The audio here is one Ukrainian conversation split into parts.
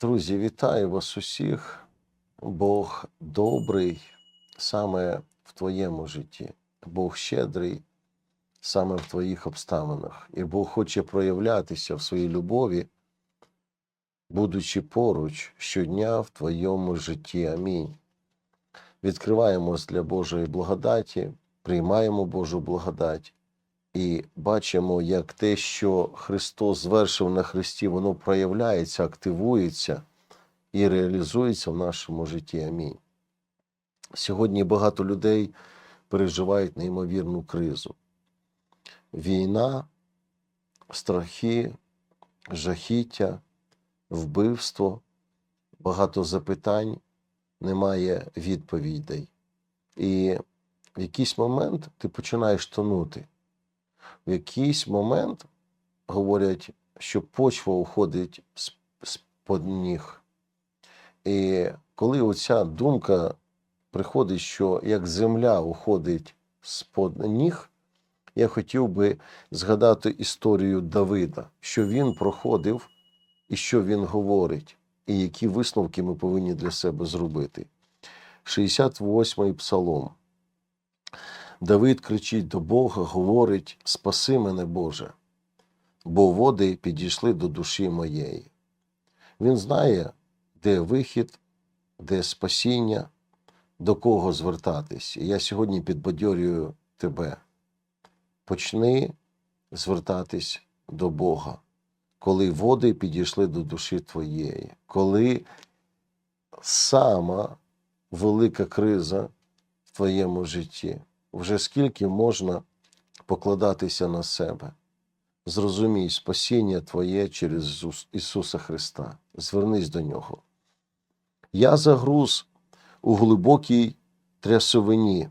Друзі, вітаю вас усіх. Бог добрий саме в твоєму житті. Бог щедрий саме в твоїх обставинах. І Бог хоче проявлятися в своїй любові, будучи поруч щодня в твоєму житті. Амінь. Відкриваємось для Божої благодаті, приймаємо Божу благодать і бачимо, як те, що Христос звершив на Христі, воно проявляється, активується і реалізується в нашому житті. Амінь. Сьогодні багато людей переживають неймовірну кризу. Війна, страхи, жахіття, вбивство, багато запитань, немає відповідей. І в якийсь момент ти починаєш тонути. В якийсь момент говорять, що почва уходить з-под ніг. І коли оця думка приходить, що як земля уходить з-под ніг, я хотів би згадати історію Давида, що він проходив і що він говорить, і які висновки ми повинні для себе зробити. 68-й псалом. Давид кричить до Бога, говорить: Спаси мене, Боже, бо води підійшли до душі моєї. Він знає, де вихід, де спасіння, до кого звертатись. І я сьогодні підбадьорюю тебе. Почни звертатись до Бога, коли води підійшли до душі твоєї, коли сама велика криза в твоєму житті. Вже скільки можна покладатися на себе. Зрозумій спасіння Твоє через Ісуса Христа. Звернись до Нього. Я загруз у глибокій трясовині,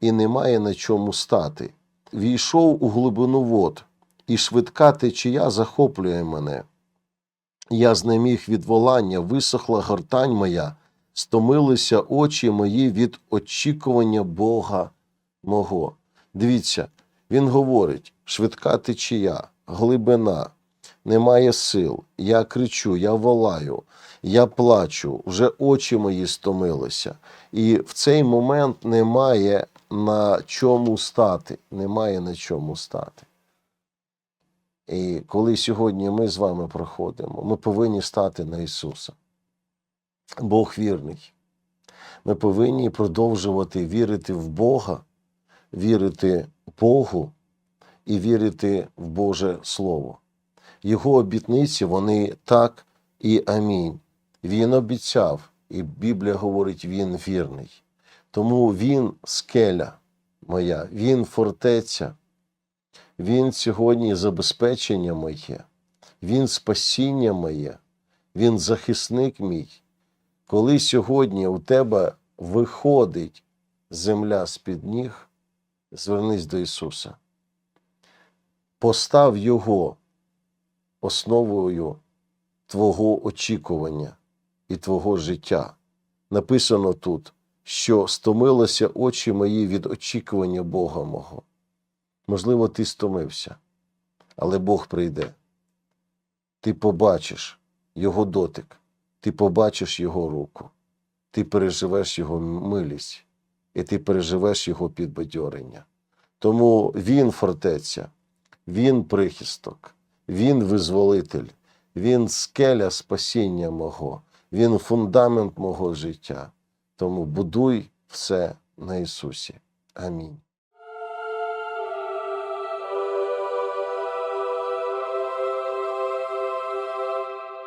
і немає на чому стати. Війшов у глибину вод, і швидка течія захоплює мене. Я знеміг від волання, висохла гортань моя, стомилися очі мої від очікування Бога мого. Дивіться, він говорить: швидка течія, глибина, немає сил. Я кричу, я волаю, я плачу, вже очі мої стомилися. І в цей момент немає на чому стати. Немає на чому стати. І коли сьогодні ми з вами проходимо, ми повинні стати на Ісуса. Бог вірний. Ми повинні продовжувати вірити в Бога, вірити Богу і вірити в Боже Слово. Його обітниці вони так і амінь. Він обіцяв, і Біблія говорить, він вірний. Тому він скеля моя, він фортеця, він сьогодні забезпечення моє, він спасіння моє, він захисник мій. Коли сьогодні у тебе виходить земля з-під ніг, звернись до Ісуса. Постав Його основою Твого очікування і Твого життя. Написано тут, що стомилися очі мої від очікування Бога мого. Можливо, ти стомився, але Бог прийде. Ти побачиш Його дотик, ти побачиш Його руку, ти переживеш Його милість, і ти переживеш Його підбадьорення. Тому Він фортеця, Він прихисток, Він визволитель, Він скеля спасіння мого, Він фундамент мого життя. Тому будуй все на Ісусі. Амінь.